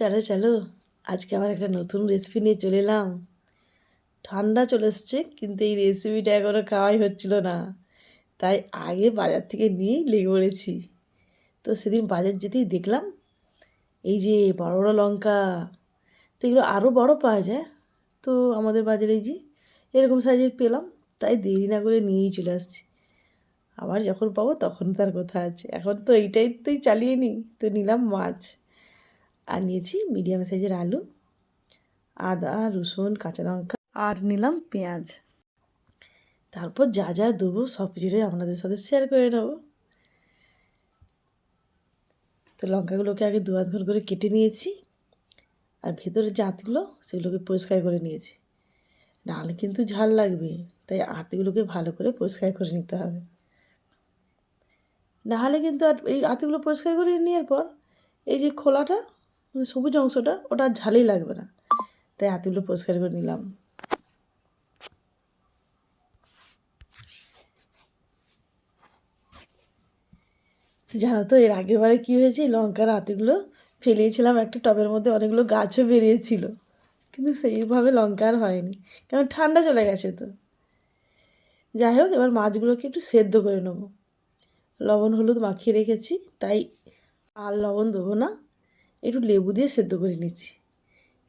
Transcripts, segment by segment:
চলো চলো। আজকে আবার একটা নতুন রেসিপি নিয়ে চলে এলাম। ঠান্ডা চলে এসছে, কিন্তু এই রেসিপিটা এখনও খাওয়াই হচ্ছিল না। তাই আগে বাজার থেকে নিয়েই লেগে পড়েছি। তো সেদিন বাজার যেতেই দেখলাম, এই যে বড় বড় লঙ্কা। তো এগুলো আরও বড় পাওয়া যায়। তো আমাদের বাজারে যে এরকম সাইজের পেলাম, তাই দেরি না করে নিয়েই চলে আসছি। আবার যখন পাবো তখন তার কথা আছে। এখন তো এইটাই তুই চালিয়ে নিই তো নিলাম মাছ। আর নিয়েছি মিডিয়াম সাইজের আলু, আদা, রসুন, কাঁচা লঙ্কা আর নিলাম পেঁয়াজ। তারপর যা যা দেবো সব কিছুটাই আপনাদের সাথে শেয়ার করে নেব। তো লঙ্কাগুলোকে আগে দু ঘর করে কেটে নিয়েছি আর ভেতরে যে আঁতগুলো সেগুলোকে পরিষ্কার করে নিয়েছি। নাহলে কিন্তু ঝাল লাগবে, তাই আঁতগুলোকে ভালো করে পরিষ্কার করে নিতে হবে। নাহলে কিন্তু আর এই আঁতগুলো পরিষ্কার করে নেওয়ার পর এই যে খোলাটা সবুজ অংশটা ওটা ঝালেই লাগবে না। তাই আঁতগুলো পরিষ্কার করে নিলাম। জানো তো, এর আগের বারে কী হয়েছে? লঙ্কার আঁতিগুলো ফেলিয়েছিলাম একটা টবের মধ্যে, অনেকগুলো গাছও বেরিয়েছিল। কিন্তু সেইভাবে লঙ্কা আর হয়নি। কারণ ঠান্ডা চলে গেছে তো। যাই হোক, এবার মাছগুলোকে একটু সেদ্ধ করে নেব। লবণ হলুদ মাখিয়ে রেখেছি, তাই আর লবণ দেবো না। একটু লেবু দিয়ে সেদ্ধ করে নিচ্ছি।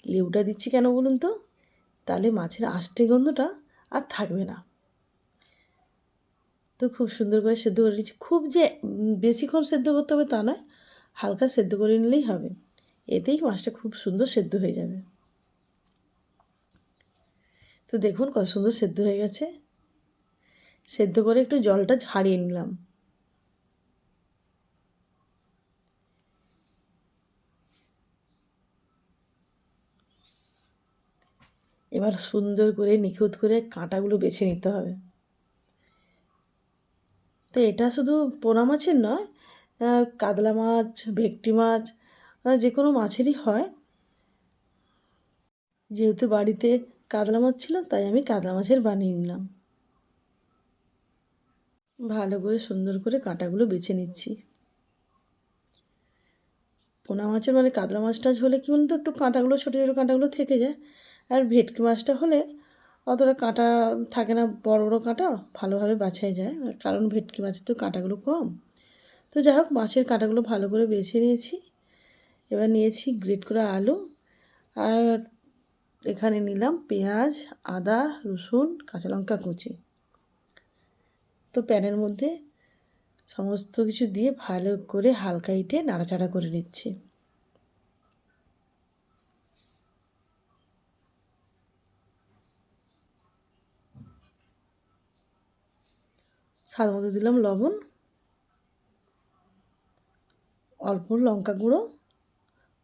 লেবুটা দিচ্ছি কেন বলুন তো? তাহলে মাছের আষ্টে গন্ধটা আর থাকবে না। তো খুব সুন্দর করে সেদ্ধ করে নিচ্ছি। খুব যে বেশিক্ষণ সেদ্ধ করতে হবে তা নয়, হালকা সেদ্ধ করে নিলেই হবে। এতেই মাছটা খুব সুন্দর সেদ্ধ হয়ে যাবে। তো দেখুন কত সুন্দর সেদ্ধ হয়ে গেছে। সেদ্ধ করে একটু জলটা ঝাড়িয়ে নিলাম। এবার সুন্দর করে, নিখুঁত করে কাঁটাগুলো বেছে নিতে হবে। তো এটা শুধু পোনা মাছের নয় কাতলা মাছ, ভেটকি মাছ যে কোনো মাছেরই হয়। যেহেতু বাড়িতে কাতলা মাছ ছিল, তাই আমি কাতলা মাছের বানিয়ে নিলাম। ভালো করে সুন্দর করে কাঁটাগুলো বেছে নিচ্ছি। পোনা মাছের মানে কাতলা মাছটা হলে কী বলুন তো একটু কাঁটাগুলো, ছোটো ছোটো কাঁটাগুলো থেকে যায়। আর ভেটকি মাছটা হলে অতটা কাঁটা থাকে না, বড় বড় কাঁটা ভালোভাবে বাছাই যায়। কারণ ভেটকি মাছের তো কাঁটাগুলো কম। তো যাই হোক, মাছের কাঁটাগুলো ভালো করে বেছে নিয়েছি। এবার নিয়েছি গ্রেট করা আলু আর এখানে নিলাম পেঁয়াজ, আদা, রসুন, কাঁচা লঙ্কা কুচি। তো প্যানের মধ্যে সমস্ত কিছু দিয়ে ভালো করে হালকা ইটে নাড়াচাড়া করে নিচ্ছি। স্বাদ মতো দিলাম লবণ, অল্প লঙ্কা গুঁড়ো,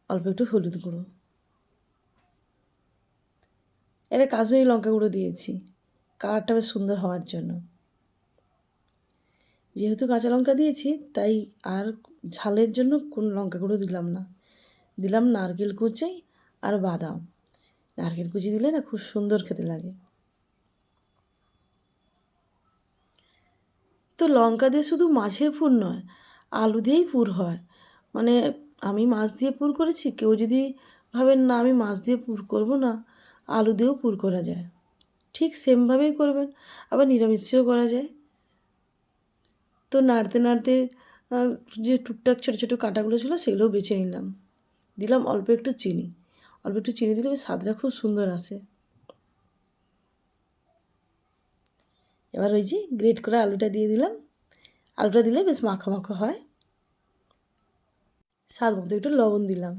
অল্প একটু হলুদ গুঁড়ো। এটা কাশ্মীরি লঙ্কা গুঁড়ো দিয়েছি, কালারটা বেশ সুন্দর হওয়ার জন্য। যেহেতু কাঁচা লঙ্কা দিয়েছি, তাই আর ঝালের জন্য কোন লঙ্কা গুঁড়ো দিলাম না। দিলাম নারকেল কুচি আর বাদাম। নারকেল কুচি দিলে না খুব সুন্দর খেতে লাগে। তো লঙ্কা দিয়ে শুধু মাছের পুর নয়, আলু দিয়েই পুর হয়। মানে আমি মাছ দিয়ে পুর করেছি, কেউ যদি ভাবেন না আমি মাছ দিয়ে পুর করব না, আলু দিয়েও পুর করা যায়। ঠিক সেমভাবেই করবেন, আবার নিরামিষেও করা যায়। তো নাড়তে নাড়তে যে টুকটাক ছোটো ছোটো কাঁটাগুলো ছিল সেগুলোও বেছে নিলাম। দিলাম অল্প একটু চিনি। অল্প একটু চিনি দিলে স্বাদটা খুব সুন্দর আসে। এবার ওই যে গ্রেট করে আলুটা দিয়ে দিলাম। আলুটা দিলে বেশ মাখো মাখো হয়। স্বাদ মতো একটু লবণ দিলাম।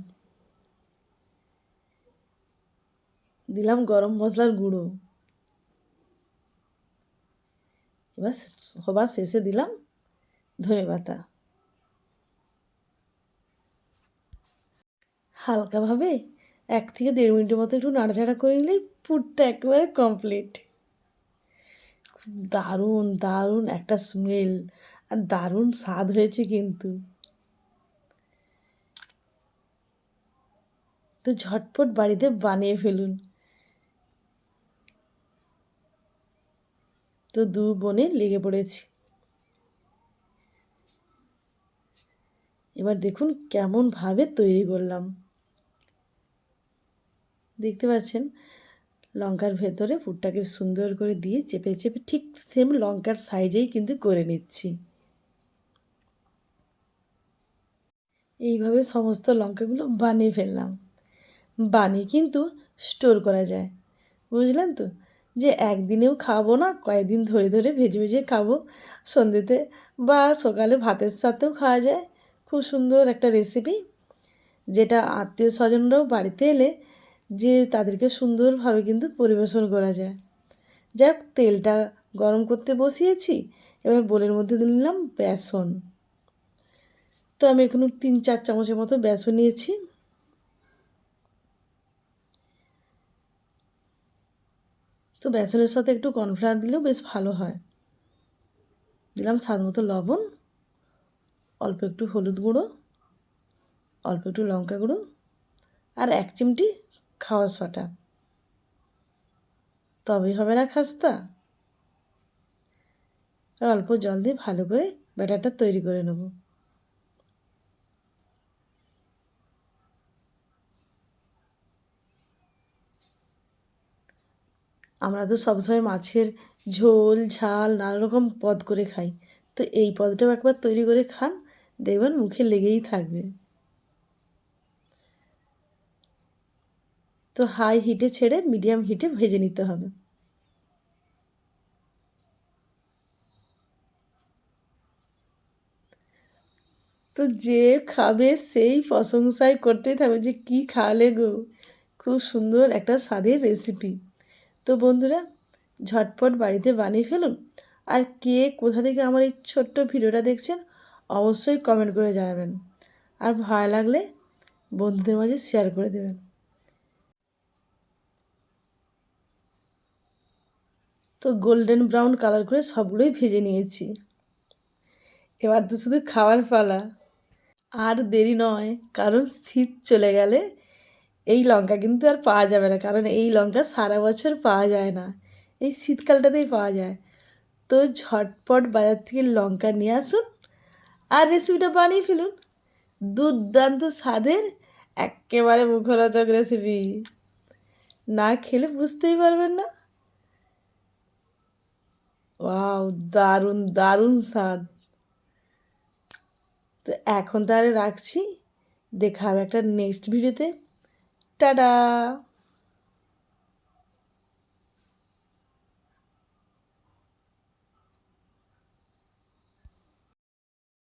দিলাম গরম মশলার গুঁড়ো। এবার সবার শেষে দিলাম ধনে পাতা। হালকাভাবে এক থেকে দেড় মিনিটের মতো একটু নাড়াচাড়া করে নিলেই পুরটা একেবারে কমপ্লিট দারুণ দারুণ একটা স্মেল আর দারুণ স্বাদ হয়েছে কিন্তু। তো ঝটপট বাড়িতে বানিয়ে ফেলুন। তো দু বনে লেগে পড়েছি। এবার দেখুন কেমনভাবে তৈরি করলাম। দেখতে পাচ্ছেন লঙ্কার ভেতরে পুরটাকে সুন্দর করে দিয়ে চেপে চেপে ঠিক সেম লঙ্কার সাইজেই কিন্তু করে নিচ্ছি। এইভাবে সমস্ত লঙ্কাগুলো বানিয়ে ফেললাম। বানিয়ে কিন্তু স্টোর করা যায়। বুঝলেন তো? যে একদিনেও খাব না, কয়েকদিন ধরে ধরে ভেজে ভেজে খাব। সন্ধ্যেতে বা সকালে ভাতের সাথেও খাওয়া যায়। খুব সুন্দর একটা রেসিপি যেটা আত্মীয় স্বজনরাও বাড়িতে এলে যে তাদেরকে সুন্দরভাবে কিন্তু পরিবেশন করা যায়। যাক, তেলটা গরম করতে বসিয়েছি, এবার বোলের মধ্যে নিলাম বেসন। তো আমি এখানে তিন চার চামচের মতো বেসন নিয়েছি। তো বেসনের সাথে একটু কর্নফ্লাওয়ার দিলেও বেশ ভালো হয়। দিলাম স্বাদ মতো লবণ, অল্প একটু হলুদ গুঁড়ো, অল্প একটু লঙ্কা গুঁড়ো, আর এক চিমটি খাওয়া সটা তবেই হবে না খাস্তা। আর অল্প জল দিয়ে ভালো করে ব্যাটারটা তৈরি করে নেব। আমরা তো সবসময় মাছের ঝোল, ঝাল নানা রকম পদ করে খাই। তো এই পদটাও একবার তৈরি করে খান, দেখবেন মুখে লেগেই থাকবে। তো হাই হিটে ছেড়ে মিডিয়াম হিটে ভেজে নিতে হবে। তো যে খাবে সেই প্রশংসাই করতেই থাকবে যে কী খাওয়ালে গো, খুব সুন্দর একটা স্বাদের রেসিপি তো বন্ধুরা, ঝটপট বাড়িতে বানিয়ে ফেলুন। আর কে কোথা থেকে আমার এই ছোট্ট ভিডিওটা দেখছেন, অবশ্যই কমেন্ট করে জানাবেন। আর ভালো লাগলে বন্ধুদের মাঝে শেয়ার করে দেবেন। তো গোল্ডেন ব্রাউন কালার করে সবগুলোই ভেজে নিয়েছি। এবার তো শুধু খাওয়ার পালা। আর দেরি নয়, কারণ শীত চলে গেলে এই লঙ্কা কিন্তু আর পাওয়া যাবে না, কারণ এই লঙ্কা সারা বছর পাওয়া যায় না। এই শীতকালটাতেই পাওয়া যায়। তো ঝটপট বাজার থেকে লঙ্কা নিয়ে আসুন আর রেসিপিটা বানিয়ে ফেলুন। দুর্দান্ত স্বাদের, একেবারে মুখরোচক রেসিপি না খেলে বুঝতেই পারবেন না। ওয়াও দারুণ দারুণ স্বাদ। তো এখন তাহলে রাখছি। দেখা হবে একটা নেক্সট ভিডিওতে টাটা